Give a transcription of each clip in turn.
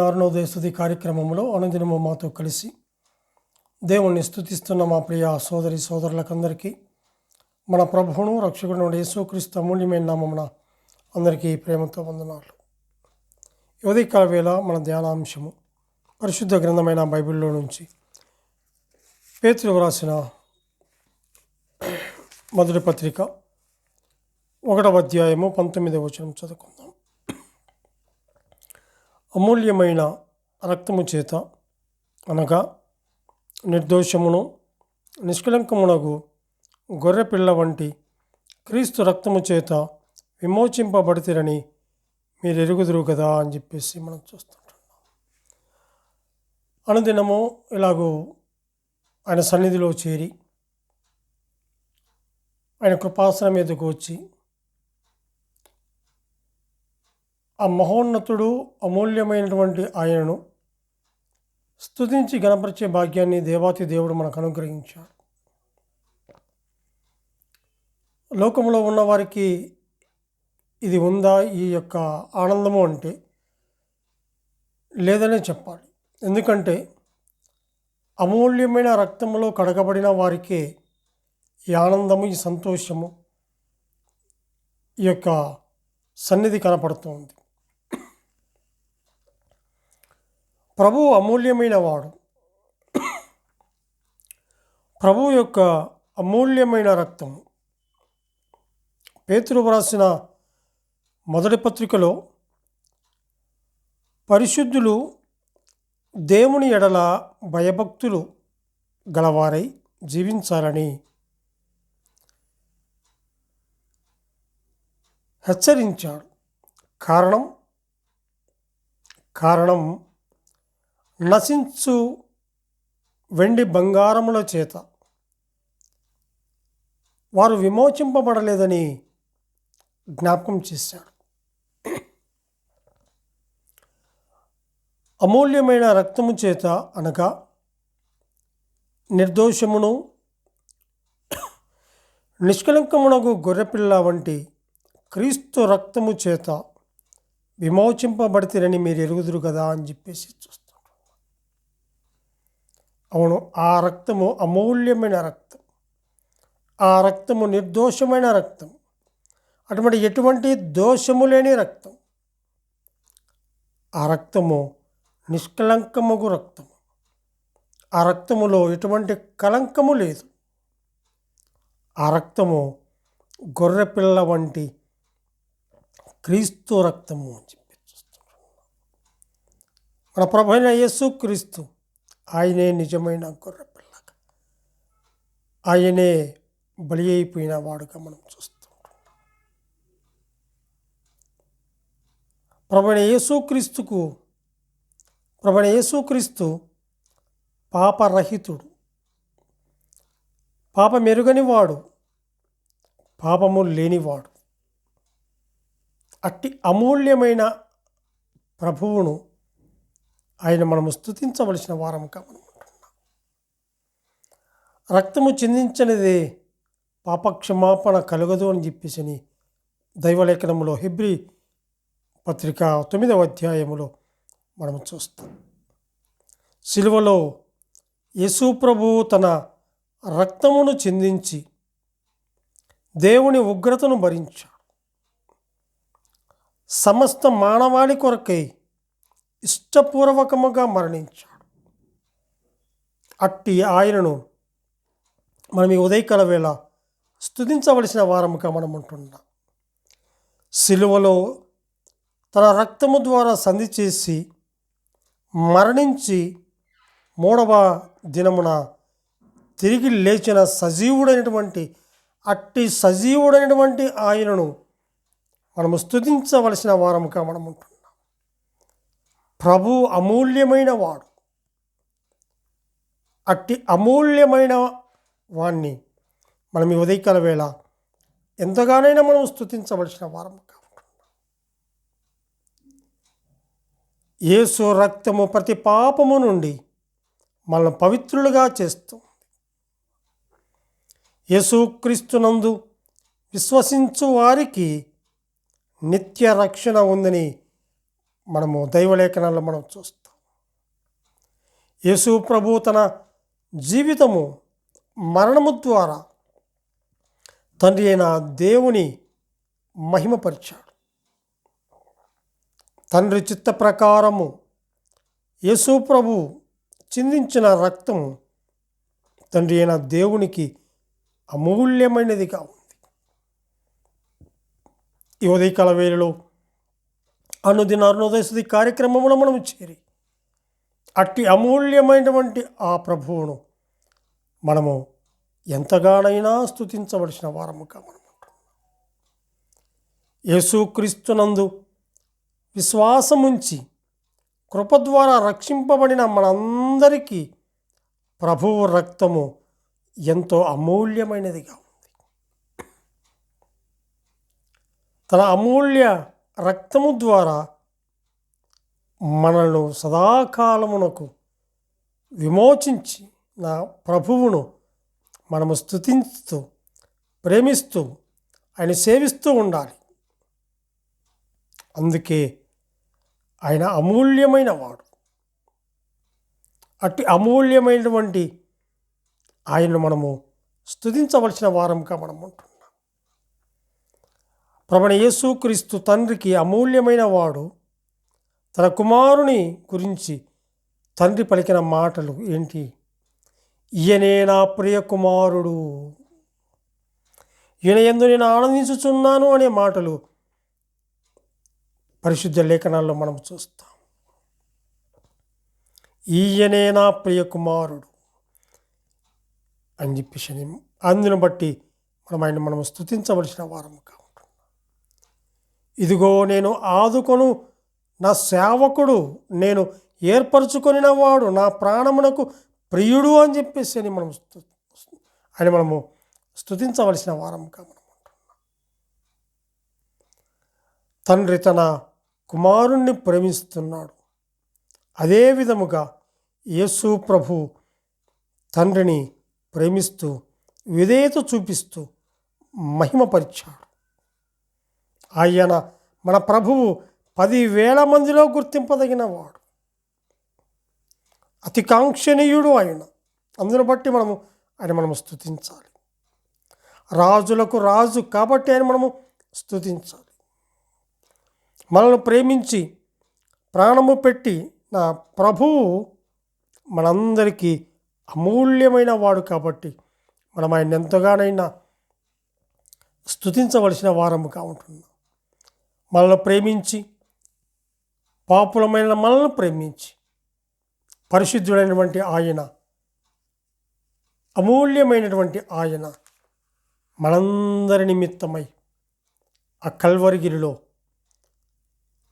అరుణోదయ స్థుతి కార్యక్రమంలో అనుదినము మాతో కలిసి దేవుణ్ణి స్థుతిస్తున్న మా ప్రియ సోదరి సోదరులకందరికీ మన ప్రభువును రక్షకుడు యేసుక్రీస్తు అమూల్యమైన నామమున అందరికీ ప్రేమతో వందనాలు. ఉదయకాల వేళ మన ధ్యానాంశము పరిశుద్ధ గ్రంథమైన బైబిల్లో నుంచి పేతులు వ్రాసిన మొదటి పత్రిక ఒకటవ అధ్యాయము పంతొమ్మిదవ వచనం చదువుకుందాం. అమూల్యమైన రక్తము చేత అనగా నిర్దోషమును నిష్కలంకమునగు గొర్రెపిల్ల వంటి క్రీస్తు రక్తము చేత విమోచింపబడితేరని మీరు ఎరుగుదురు కదా అని చెప్పేసి మనం చూస్తుంటున్నాం. అనుదినము ఇలాగూ ఆయన సన్నిధిలో చేరి ఆయన కృపాసనం మీదకు వచ్చి ఆ మహోన్నతుడు అమూల్యమైనటువంటి ఆయనను స్తుతించి గణపరిచే భాగ్యాన్ని దేవాతి దేవుడు మనకు అనుగ్రహించాడు. లోకంలో ఉన్న వారికి ఇది ఉందా? ఈ యొక్క ఆనందము అంటే లేదనే చెప్పాలి. ఎందుకంటే అమూల్యమైన రక్తంలో కడగబడిన వారికే ఈ ఆనందము ఈ సంతోషము ఈ యొక్క సన్నిధి కనపడుతుంది. ప్రభువు అమూల్యమైన వాడు ప్రభు యొక్క అమూల్యమైన రక్తం. పేతురు వ్రాసిన మొదటి పత్రికలో పరిశుద్ధులు దేవుని ఎడల భయభక్తులు గలవారై జీవించాలని హెచ్చరించాడు. కారణం కారణం నశించు వెండి బంగారముల చేత. వారు విమోచింపబడలేదని జ్ఞాపకం చేశాడు. అమూల్యమైన రక్తము చేత అనగా నిర్దోషమును నిష్కలంకమునకు గొర్రెపిల్ల వంటి క్రీస్తు రక్తము చేత విమోచింపబడితేనని మీరు ఎరుగుదురు కదా అని చెప్పేసి చూస్తారు అవును ఆ రక్తము అమూల్యమైన రక్తం. ఆ రక్తము నిర్దోషమైన రక్తం. అటువంటి ఎటువంటి దోషము లేని రక్తం. ఆ రక్తము నిష్కలంకముగు రక్తము. ఆ రక్తములో ఎటువంటి కలంకము లేదు. ఆ రక్తము గొర్రెపిల్ల వంటి క్రీస్తు రక్తము అని చెప్పి చూస్తున్నాం. మన ప్రభు యేసు క్రీస్తు ఆయనే నిజమైన గొర్రెపిల్ల ఆయనే బలి అయిపోయిన వాడుగా మనం చూస్తాం ప్రభుణ యేసుక్రీస్తుకు ప్రభణ యేసుక్రీస్తు పాపరహితుడు. పాప మెరుగని వాడు పాపము లేనివాడు. అట్టి అమూల్యమైన ప్రభువును ఆయన మనము స్థుతించవలసిన వారం మనం ఉంటున్నాం రక్తము చిందించనిదే పాపక్షమాపణ కలగదు అని చెప్పేసి దైవలేఖనంలో హిబ్రి పత్రిక తొమ్మిదవ అధ్యాయములో మనం చూస్తాం. సిలువలో యేసు తన రక్తమును చిందించి దేవుని ఉగ్రతను భరించాడు. సమస్త మానవాళి కొరకై ఇష్టపూర్వకముగా మరణించాడు. అట్టి ఆయనను మనం ఈ ఉదయకాల వేళ స్థుతించవలసిన వారముగా మనం ఉంటున్నాం సిలువలో తన రక్తము ద్వారా సంధి చేసి మరణించి మూడవ దినమున తిరిగి లేచిన సజీవుడైనటువంటి అట్టి సజీవుడైనటువంటి ఆయనను మనము స్థుతించవలసిన వారముగా మనం ఉంటున్నాం ప్రభు అమూల్యమైన వాడు. అట్టి అమూల్యమైన వాణ్ణి మనం ఈ ఉదయకాల వేళ ఎంతగానైనా మనం స్థుతించవలసిన వారముగా యేసు రక్తము ప్రతి పాపము నుండి మనల్ని పవిత్రులుగా చేస్తుంది. యేసుక్రీస్తునందు విశ్వసించు వారికి నిత్య రక్షణ ఉందని మనము దైవలేఖనాల్లో మనం చూస్తాం. యేసు ప్రభు తన జీవితము మరణము ద్వారా తండ్రి అయిన దేవుని మహిమపరిచాడు. తండ్రి చిత్త ప్రకారము యేసు ప్రభు చిందించిన రక్తము తండ్రి అయిన దేవునికి అమూల్యమైనదిగా ఉంది. ఈ ఉదయకాల వేళలో అనుదిన అరుణోదయస్థితి కార్యక్రమంలో మనం చేరి అట్టి అమూల్యమైనటువంటి ఆ ప్రభువును మనము ఎంతగానైనా స్థుతించవలసిన వారముగా మనం యేసుక్రీస్తునందు విశ్వాసముంచి కృప ద్వారా రక్షింపబడిన మనందరికీ ప్రభువు రక్తము ఎంతో అమూల్యమైనదిగా ఉంది. తన అమూల్య రక్తము ద్వారా మనల్ని సదాకాలమునకు విమోచించి నా ప్రభువును మనము స్థుతిస్తూ ప్రేమిస్తూ ఆయన సేవిస్తూ ఉండాలి. అందుకే ఆయన అమూల్యమైన వాడు. అట్టి అమూల్యమైనటువంటి ఆయనను మనము స్థుతించవలసిన వారంగా మనం ఉంటుంది ప్రభణ యేసుక్రీస్తు తండ్రికి అమూల్యమైన వాడు. తన కుమారుని గురించి తండ్రి పలికిన మాటలు ఏంటి? ఈయనే నా ప్రియ కుమారుడు. ఈయన ఎందు నేను ఆనందించుచున్నాను అనే మాటలు పరిశుద్ధ లేఖనాల్లో మనం చూస్తాం. ఈయనే నా ప్రియ కుమారుడు అని చెప్పేసి అందును బట్టి మనం ఆయన మనం స్థుతించవలసిన వారము కావు ఇదిగో నేను ఆదుకొను నా సేవకుడు నేను ఏర్పరచుకొనిన వాడు నా ప్రాణమునకు ప్రియుడు అని చెప్పేసి అని మనం ఆయన మనము స్థుతించవలసిన వారంగా మనం ఉంటున్నాం. తండ్రి తన కుమారుణ్ణి ప్రేమిస్తున్నాడు. అదే విధముగా యేసు ప్రభు తండ్రిని ప్రేమిస్తూ విధేయత చూపిస్తూ మహిమపరిచాడు. ఆయన మన ప్రభువు పదివేల మందిలో గుర్తింపదగినవాడు అతి కాంక్షణీయుడు ఆయన. అందును బట్టి మనము ఆయన మనము స్థుతించాలి రాజులకు రాజు కాబట్టి ఆయన మనము స్థుతించాలి మనల్ని ప్రేమించి ప్రాణము పెట్టి నా ప్రభువు మనందరికీ అమూల్యమైన వాడు కాబట్టి మనం ఆయన ఎంతగానైనా స్థుతించవలసిన వారముగా ఉంటున్నాం. మనల్ని ప్రేమించి పాపులమైన మనల్ని ప్రేమించి పరిశుద్ధుడైనటువంటి ఆయన అమూల్యమైనటువంటి ఆయన మనందరి నిమిత్తమై ఆ కల్వరిగిరిలో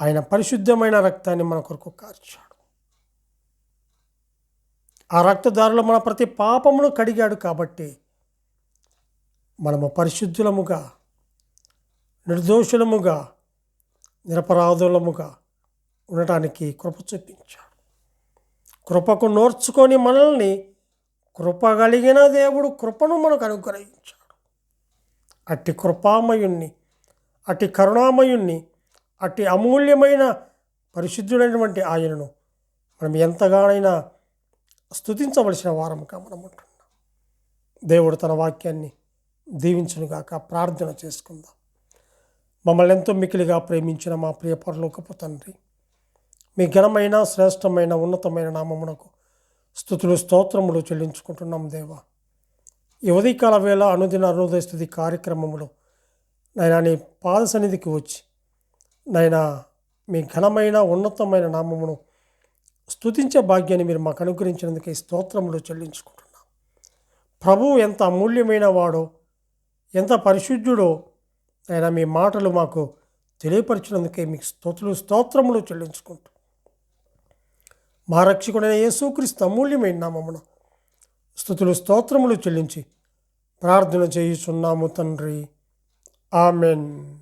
ఆయన పరిశుద్ధమైన రక్తాన్ని మన కొరకు కార్చాడు. ఆ రక్తదారులు మన ప్రతి పాపమును కడిగాడు కాబట్టి మనము పరిశుద్ధులముగా నిర్దోషులముగా నిరపరాధులముగా ఉండటానికి కృప చూపించాడు. కృపకు నోర్చుకొని మనల్ని కృప కలిగిన దేవుడు కృపను మనకు అనుగ్రహించాడు. అట్టి కృపామయుణ్ణి అటి కరుణామయుణ్ణి అటి అమూల్యమైన పరిశుద్ధుడైనటువంటి ఆయనను మనం ఎంతగానైనా స్థుతించవలసిన వారముగా మనం ఉంటున్నాం. దేవుడు తన వాక్యాన్ని దీవించునుగాక ప్రార్థన చేసుకుందాం. మమ్మల్ని ఎంతో మికిలిగా ప్రేమించిన మా ప్రియ పరలోకపు తండ్రి. మీ ఘనమైన శ్రేష్టమైన ఉన్నతమైన నామమునకు స్థుతులు స్తోత్రములు చెల్లించుకుంటున్నాం దేవా. ఈ ఉదయకాల వేళ అనుదిన అరుణోదయ స్థుతి కార్యక్రమములో నాయన నీ పాద సన్నిధికి వచ్చి నాయన మీ ఘనమైన ఉన్నతమైన నామమును స్థుతించే భాగ్యాన్ని మీరు మాకు అనుగ్రహించినందుకు ఈ స్తోత్రములు చెల్లించుకుంటున్నాం. ప్రభువు ఎంత అమూల్యమైన వాడో ఎంత పరిశుద్ధుడో ఆయన మీ మాటలు మాకు తెలియపరిచినందుకే మీకు స్తోత్రులు స్తోత్రములు చెల్లించుకుంటూ. మా రక్షకుడైన యేసుక్రీస్తు అమూల్యమైన నామమున స్థుతులు స్తోత్రములు చెల్లించి ప్రార్థన చేయుచున్నాము తండ్రి. ఆమెన్.